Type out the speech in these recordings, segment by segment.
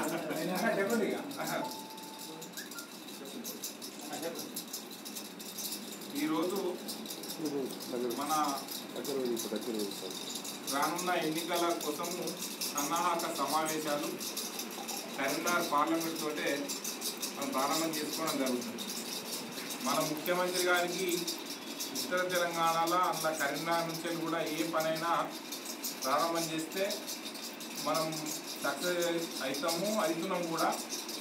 ఇక ఈరోజు మన రానున్న ఎన్నికల కోసము సన్నాహక సమావేశాలు కరీంనగర్ పార్లమెంట్ తోటే మనం ప్రారంభం చేసుకోవడం జరుగుతుంది. మన ముఖ్యమంత్రి గారికి ఉత్తర తెలంగాణలో అంత కరీంనగర్ నుంచి కూడా ఏ పనైనా ప్రారంభం చేస్తే మనం సక్సెస్ అవుతాము అవుతున్నాం కూడా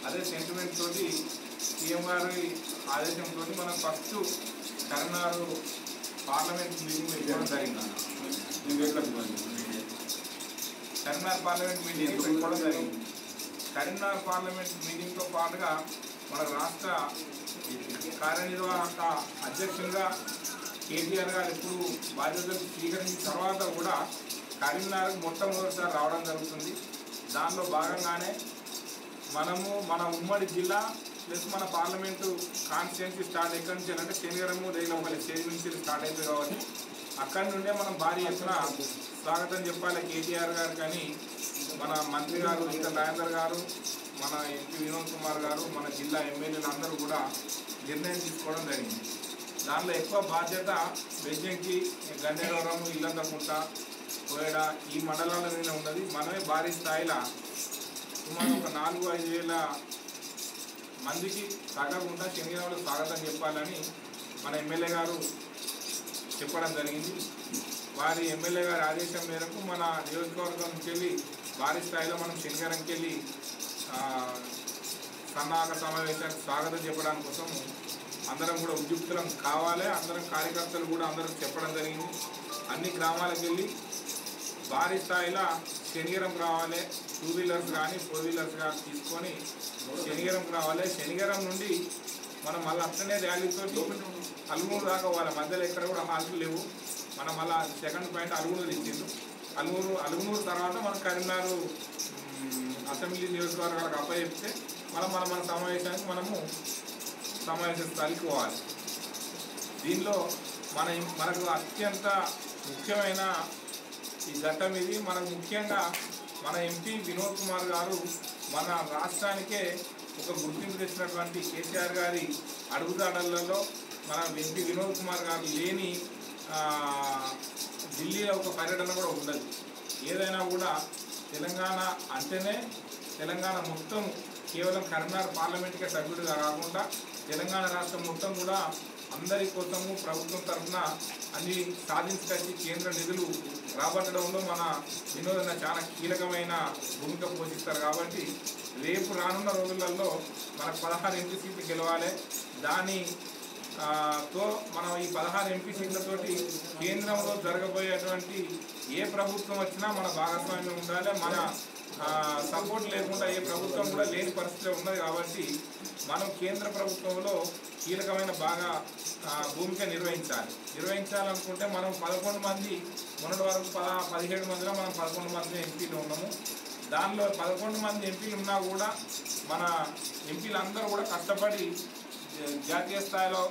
అదే సెంటిమెంట్ తోటి సీఎం గారి ఆదేశంతో మనం ఫస్ట్ కరీంనగర్ పార్లమెంట్ మీటింగ్ పెట్టడం జరిగింది. కరీంనగర్ పార్లమెంట్ మీటింగ్ పెట్టుకోవడం జరిగింది. కరీంనగర్ పార్లమెంట్ మీటింగ్తో పాటుగా మన రాష్ట్ర కార్యనిర్వాహక అధ్యక్షులుగా కేటీఆర్ గారు ఎప్పుడు బాధ్యతలు స్వీకరించిన తర్వాత కూడా కరీంనగర్ మొట్టమొదటిసారి రావడం జరుగుతుంది. దానిలో భాగంగానే మనము మన ఉమ్మడి జిల్లా ప్లస్ మన పార్లమెంటు కాన్స్టిట్యున్సీ స్టార్ట్ ఎక్కడి నుంచి అంటే శనివారము రైలు ఒక స్టేజ్ నుంచి స్టార్ట్ అవుతుంది కాబట్టి అక్కడి నుండే మనం భారీ ఎత్తున స్వాగతం చెప్పాలి కేటీఆర్ గారు కానీ మన మంత్రి గారు ఈటల రాజేందర్ గారు మన ఎంపీ వినోద్ కుమార్ గారు మన జిల్లా ఎమ్మెల్యేలు అందరూ కూడా నిర్ణయం తీసుకోవడం జరిగింది. దానిలో ఎక్కువ బాధ్యత బెజ్జంకి గన్నేరవరం ఇల్లంతకుంట కోయడ ఈ మండలాల మీద ఉన్నది. మనమే భారీ స్థాయిలో సుమారు ఒక నాలుగు ఐదు వేల మందికి తగ్గకుండా శనివారం స్వాగతం చెప్పాలని మన ఎమ్మెల్యే గారు చెప్పడం జరిగింది. వారి ఎమ్మెల్యే గారి ఆదేశం మేరకు మన నియోజకవర్గం నుంచి వెళ్ళి భారీ స్థాయిలో మనం శనివారంకి వెళ్ళి సన్నాహక సమావేశానికి స్వాగతం చెప్పడానికి కోసం అందరం కూడా ఉద్యుక్తులం కావాలి. అందరం కార్యకర్తలు కూడా అందరం చెప్పడం జరిగింది. అన్ని గ్రామాలకు వెళ్ళి భారీ స్థాయిలో శనిగరం రావాలి. టూ వీలర్స్ కానీ ఫోర్ వీలర్స్ కానీ తీసుకొని శనిగరం రావాలి. శనిగరం నుండి మనం మళ్ళీ అట్లనే ర్యాలీతో అలుగురు దాకా వాళ్ళ మధ్యలో ఎక్కడ కూడా హాల్ట్లు లేవు. మనం మళ్ళీ సెకండ్ పాయింట్ అలుగురు తెచ్చిండు అలుగురు అలుగునూరు తర్వాత మనం కరీంనగర్ అసెంబ్లీ నియోజకవర్గాలకు అప్పచెప్తే మనం మన మన సమావేశానికి మనము సమావేశ స్థలికి పోవాలి. దీనిలో మన మనకు అత్యంత ముఖ్యమైన ఈ ఘట్టం ఇది. మనం ముఖ్యంగా మన ఎంపీ వినోద్ కుమార్ గారు మన రాష్ట్రానికే ఒక గుర్తింపు తెచ్చినటువంటి కేసీఆర్ గారి అడుగుదాడలలో మన ఎంపీ వినోద్ కుమార్ గారు లేని ఢిల్లీలో ఒక పర్యటన కూడా ఉండదు. ఏదైనా కూడా తెలంగాణ అంటేనే తెలంగాణ మొత్తం కేవలం కరీంనగర్ పార్లమెంట్కే సభ్యుడిగా కాకుండా తెలంగాణ రాష్ట్రం మొత్తం కూడా అందరి కోసము ప్రభుత్వం తరఫున అన్ని సాధించడానికి కేంద్ర నిధులు రాబట్టడంలో మన వినోదన చాలా కీలకమైన భూమిక పోషిస్తారు కాబట్టి రేపు రానున్న రోజులలో మన పదహారు ఎంపీ సీట్లు గెలవాలి. దాని తో మనం ఈ పదహారు ఎంపీ సీట్లతోటి కేంద్రంలో జరగబోయేటువంటి ఏ ప్రభుత్వం వచ్చినా మన భాగస్వామ్యం ఉండాలి మన సపోర్ట్ లేకుండా ఏ ప్రభుత్వం కూడా లేని పరిస్థితి ఉన్నది కాబట్టి మనం కేంద్ర ప్రభుత్వంలో కీలకమైన బాగా భూమిక నిర్వహించాలి. నిర్వహించాలనుకుంటే మనం పదకొండు మంది మొన్నటి వరకు పద పదిహేడు మందిలో మనం పదకొండు మంది ఎంపీలు ఉన్నాము. దానిలో పదకొండు మంది ఎంపీలు ఉన్నా కూడా మన ఎంపీలందరూ కూడా కష్టపడి జాతీయ స్థాయిలో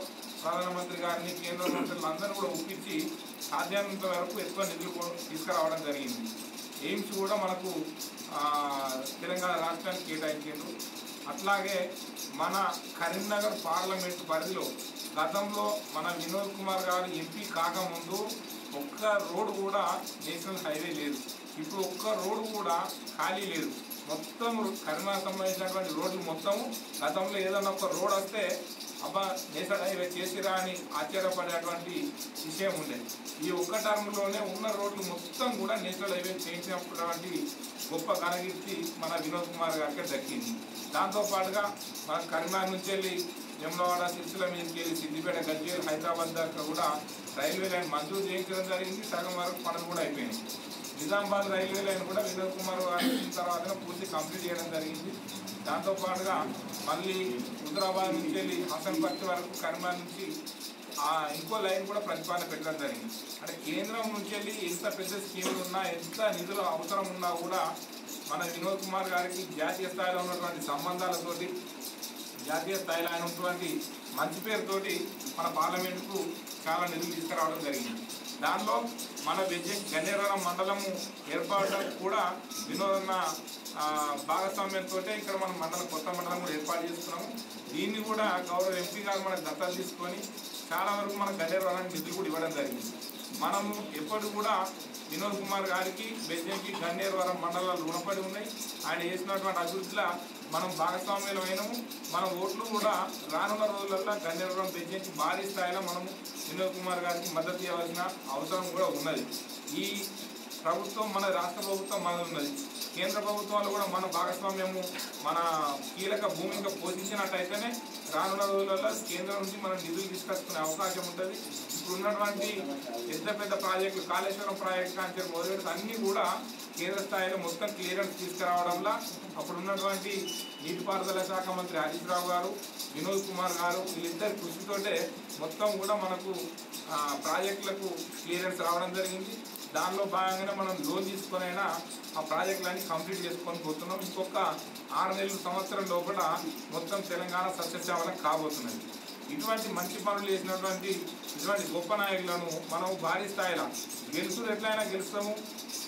ప్రధానమంత్రి గారిని కేంద్ర మంత్రులు అందరూ కూడా ఒప్పించి సాధ్యమైనంత వరకు ఎక్కువ నిధులు తీసుకురావడం జరిగింది. ఎయిమ్స్ కూడా మనకు తెలంగాణ రాష్ట్రానికి కేటాయించారు అట్లాగే మన కరీంనగర్ పార్లమెంట్ పరిధిలో గతంలో మన వినోద్ కుమార్ గారు ఎంపీ కాకముందు ఒక్క రోడ్డు కూడా నేషనల్ హైవే లేదు. ఇప్పుడు ఒక్క రోడ్డు కూడా ఖాళీ లేదు. మొత్తం కరోనా సంబంధించినటువంటి రోడ్లు మొత్తము గతంలో ఏదైనా ఒక రోడ్ వస్తే అబ్బా నేషనల్ హైవే చేసిరా అని ఆశ్చర్యపడేటువంటి విషయం ఉండేది. ఈ ఒక్క టర్మ్లోనే ఉన్న రోడ్లు మొత్తం కూడా నేషనల్ హైవే చేసినటువంటి గొప్ప కనగిర్చి మన వినోద్ కుమార్ గారికి దక్కింది. దాంతోపాటుగా మన కరీంనగర్ నుంచి వెళ్ళి జమలవాడ సిరిసిల మీదకి వెళ్ళి సిద్దిపేట గజ్వేల్ హైదరాబాద్ దాకా కూడా రైల్వే లైన్ మంజూరు చేయించడం జరిగింది. సగం వరకు పనులు కూడా అయిపోయింది నిజామాబాద్ రైల్వే లైన్ కూడా వినోద్ కుమార్ గారు వచ్చిన తర్వాత పూర్తి కంప్లీట్ చేయడం జరిగింది. దాంతోపాటుగా మళ్ళీ హుదరాబాద్ నుంచి వెళ్ళి హసన్పట్ వరకు కరీంనగర్ నుంచి ఆ ఇంకో లైన్ కూడా ప్రతిపాదన పెట్టడం జరిగింది. అంటే కేంద్రం నుంచి వెళ్ళి ఎంత పెద్ద స్కీములు ఉన్నా ఎంత నిధులు అవసరం ఉన్నా కూడా మన వినోద్ కుమార్ గారికి జాతీయ స్థాయిలో ఉన్నటువంటి సంబంధాలతోటి జాతీయ స్థాయిలో అయినటువంటి ఉన్నటువంటి మంచి పేరుతోటి మన పార్లమెంటుకు చాలా నిధులు తీసుకురావడం జరిగింది. దానిలో మన విజయ గన్నేరాల మండలము ఏర్పాటు కూడా వినోదన్న భాగస్వామ్యంతో ఇక్కడ మనం మండలం కొత్త మండలం కూడా ఏర్పాటు చేసుకున్నాము. దీన్ని కూడా గౌరవ ఎంపీ గారు మనకు దత్తలు తీసుకొని చాలా వరకు మన గన్నేరవరానికి నిధులు కూడా ఇవ్వడం జరిగింది. మనము ఎప్పుడు కూడా వినోద్ కుమార్ గారికి బెజ్జంకి గన్నేరువరం మండలాలు రుణపడి ఉన్నాయి. ఆయన చేసినటువంటి అభివృద్ధిలో మనం భాగస్వామ్యులు మన ఓట్లు కూడా రానున్న రోజులలో గన్నేరువరం బెజ్జంకి భారీ స్థాయిలో మనము వినోద్ కుమార్ గారికి మద్దతు ఇవ్వాల్సిన అవసరం కూడా ఉన్నది. ఈ ప్రభుత్వం మన రాష్ట్ర ప్రభుత్వం మన ఉన్నది. కేంద్ర ప్రభుత్వాలు కూడా మన భాగస్వామ్యము మన కీలక భూమిక పోషించినట్టయితేనే రానున్న రోజులలో కేంద్రం నుంచి మనం నిధులు తీసుకొచ్చుకునే అవకాశం ఉంటుంది. ఇప్పుడు ఉన్నటువంటి పెద్ద పెద్ద ప్రాజెక్టులు కాళేశ్వరం ప్రాజెక్టు కాంచి మొదలెడితే అన్నీ కూడా కేంద్ర స్థాయిలో మొత్తం క్లియరెన్స్ తీసుకురావడంలో అప్పుడు ఉన్నటువంటి నీటిపారుదల శాఖ మంత్రి హరీష్ రావు గారు వినోద్ కుమార్ గారు వీళ్ళిద్దరి కృషితోటే మొత్తం కూడా మనకు ప్రాజెక్టులకు క్లియరెన్స్ రావడం జరిగింది. దానిలో భాగంగానే మనం లోన్ తీసుకొనైనా ఆ ప్రాజెక్టులన్నీ కంప్లీట్ చేసుకొని పోతున్నాం. ఇంకొక ఆరు నెలల సంవత్సరం లోపల మొత్తం తెలంగాణ సస్యశ్యామలం కాబోతున్నది. ఇటువంటి మంచి పనులు చేసినటువంటి ఇటువంటి గొప్ప నాయకులను మనం భారీ స్థాయిలో గెలుసుడు ఎట్లయినా గెలుస్తాము.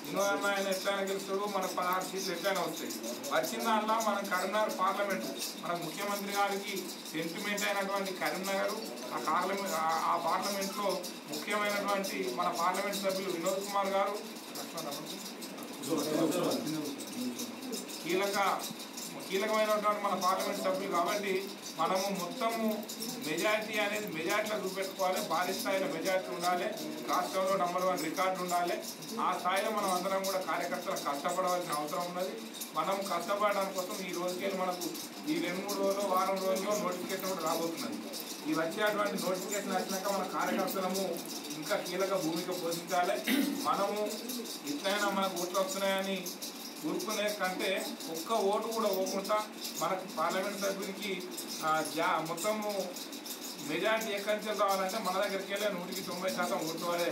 వినోదన్న ఆయన ఎట్లయినా గెలుస్తాడు మనకు పదహారు సీట్లు ఎట్లయినా వస్తాయి. వచ్చిన దానిలో మనం కరీంనగర్ పార్లమెంట్ మన ముఖ్యమంత్రి గారికి సెంటిమెంట్ అయినటువంటి కరీంనగర్ ఆ పార్లమెంట్ ఆ పార్లమెంట్లో ముఖ్యమైనటువంటి మన పార్లమెంట్ సభ్యులు వినోద్ కుమార్ గారు. కీలక కీలకమైనటువంటి మన పార్లమెంట్ సభ్యులు కాబట్టి మనము మొత్తము మెజార్టీ అనేది మెజార్టీలో చూపెట్టుకోవాలి. భారీ స్థాయిలో మెజార్టీ ఉండాలి. రాష్ట్రంలో నెంబర్ వన్ రికార్డు ఉండాలి. ఆ స్థాయిలో మనం అందరం కూడా కార్యకర్తలు కష్టపడవలసిన అవసరం ఉన్నది. మనం కష్టపడడం కోసం ఈ రోజుకి మనకు ఈ రెండు మూడు రోజులు వారం రోజుల్లో నోటిఫికేషన్ కూడా రాబోతున్నది. ఈ వచ్చేటువంటి నోటిఫికేషన్ వచ్చినాక మన కార్యకర్తలము ఇంకా కీలక భూమిక పోషించాలి. మనము ఎట్లయినా మనకు ఓట్లు వస్తున్నాయని ఊరుకునే కంటే ఒక్క ఓటు కూడా పోకుండా మనకు పార్లమెంట్ సభ్యునికి జా మొత్తము మెజారిటీ ఎక్కడి నుంచి రావాలంటే మన దగ్గరికి వెళ్ళే నూటికి తొంభై శాతం ఓట్లు పడే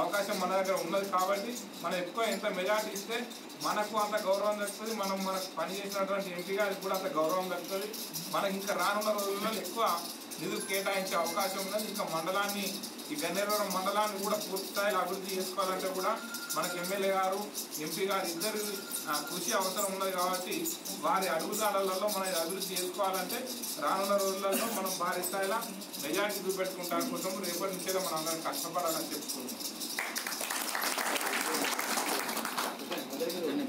అవకాశం మన దగ్గర ఉన్నది కాబట్టి మనం ఎక్కువ ఎంత మెజారిటీ ఇస్తే మనకు అంత గౌరవం దక్కుతుంది. మనం మనకు పని చేసినటువంటి ఎంపీ గారికి కూడా అంత గౌరవం దక్కుతుంది. మనకి ఇంకా రానున్న రోజుల్లో ఎక్కువ నిధులు కేటాయించే అవకాశం ఉన్నది. ఇంకా మండలాన్ని ఈ గన్నేరవరం మండలాన్ని కూడా పూర్తి స్థాయిలో అభివృద్ధి చేసుకోవాలంటే కూడా మనకి ఎమ్మెల్యే గారు ఎంపీ గారు ఇద్దరు కృషి అవసరం ఉన్నది కాబట్టి వారి అడుగుదాడలలో మనం అభివృద్ధి చేసుకోవాలంటే రానున్న రోజులలో మనం భారీ స్థాయిలో మెజార్టీ చూపెట్టుకుంటాను కోసం రేపటి నుంచే మనం అందరం కష్టపడాలని చెప్పుకుంటున్నాం.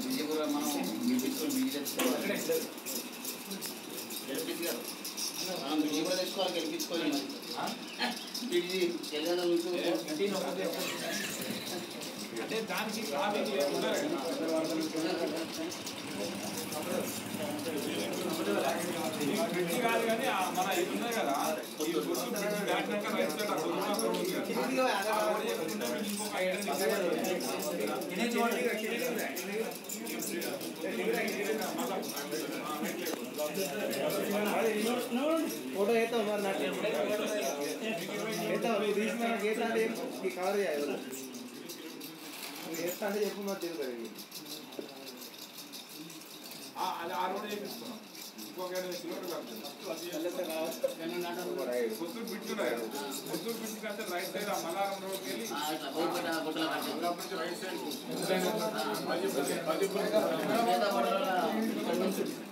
విజయపురం మనం గెలిపించుకోవాలి బీజేపీ గెలిపించుకోవాలి దానికి ట్రాఫిక్ లేకుండా బ్రిడ్జి కాదు కానీ ఆ మన ఇది ఉన్నది కదా ఈ గుర్తు బ్రిడ్జి దాటినాక రైట్ సైడ్ ఆ గుర్తు అక్కడ ఉంది కదా. ఆ రోడ్ చేసుకుంటే మీకు ఇంకొక ఐదు ఫోటో వేస్తావు మరి నాకు వేస్తావు నువ్వు తీసి మనకి వేస్తా అంటే చెప్పు. ఈ కవర్ చేయాలి నువ్వు వేస్తా అంటే చెప్పు మరి తెలుస్తుంది ఆ అది ఆ రోడ్ చేపిస్తున్నాం ఇంకొక ఐదు కిలోమీటర్లు పుత్తూరు బ్రిడ్జ్ ఉన్నాయి పుత్తూరు బ్రిడ్జ్ కంటే రైట్ సైడ్ ఆ మల్లారం రోడ్కి వెళ్ళి రైట్ సైడ్ ఇవన్నీ ఊళ్ళోనే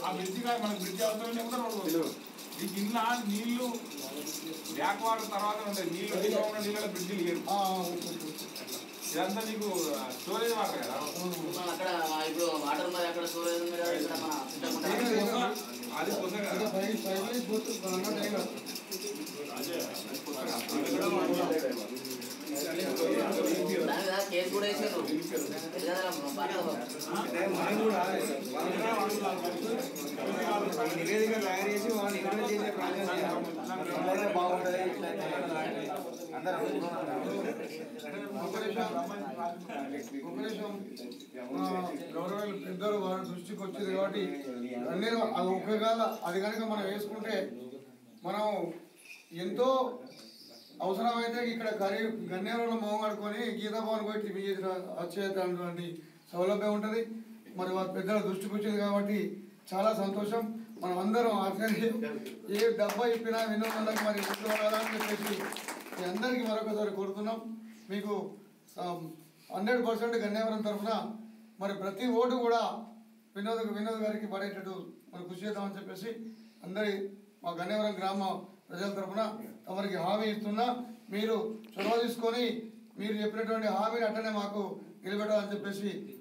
ఆ బ్రిడ్జి కాదు మనకు బ్రిడ్జి అవసరం లేకుండా రోడ్డు. ఈ కింద నీళ్ళు బ్యాక్ వాటర్ తర్వాత ఉంటాయి. నీళ్ళు నీళ్ళు ఉన్న నీళ్ళ బ్రిడ్జిలు లేరు. ఇదంతా నీకు స్టోరేజ్ వాటర్ కదా? అక్కడ ఇప్పుడు వాటర్ మరి అక్కడ స్టోరేజ్ ఉంది కదా ఇక్కడ మన అది కదా. కేసు కూడా వేసారు తెలంగాణ నివేదిక తయారు చేసి వాళ్ళు ఇక్కడ చేసే ప్రాంతం బాగుంటుంది ఇట్లా ఒక నిమిషం వారి దృష్టికి వచ్చింది కాబట్టి అన్ని అది ఉపయోగాలు అది కనుక మనం వేసుకుంటే మనం ఎంతో అవసరమైతే ఇక్కడ కరీ గన్నేరులో మొహం కడుకొని గీతా భవన్ పోయి టీవీ చేసిన వచ్చేటటువంటి సౌలభ్యం ఉంటుంది. మరి వారి పెద్దల దృష్టికి వచ్చింది కాబట్టి చాలా సంతోషం. మనం అందరం ఆచరించి ఏ డబ్బా ఇప్పినా వినోదాలకు మరి ముందు అని చెప్పేసి మీ అందరికీ మరొకసారి కోరుతున్నాం. మీకు హండ్రెడ్ పర్సెంట్ గన్నేవరం తరఫున మరి ప్రతి ఓటు కూడా వినోద్ వినోద్ గారికి పడేటట్టు మరి కృషి చేద్దామని చెప్పేసి అందరి మా గన్నేవరం గ్రామ ప్రజల తరఫున తమరికి హామీ ఇస్తున్నా. మీరు చొరవ తీసుకొని మీరు చెప్పినటువంటి హామీని అట్టనే మాకు నిలబెట్టాలని చెప్పేసి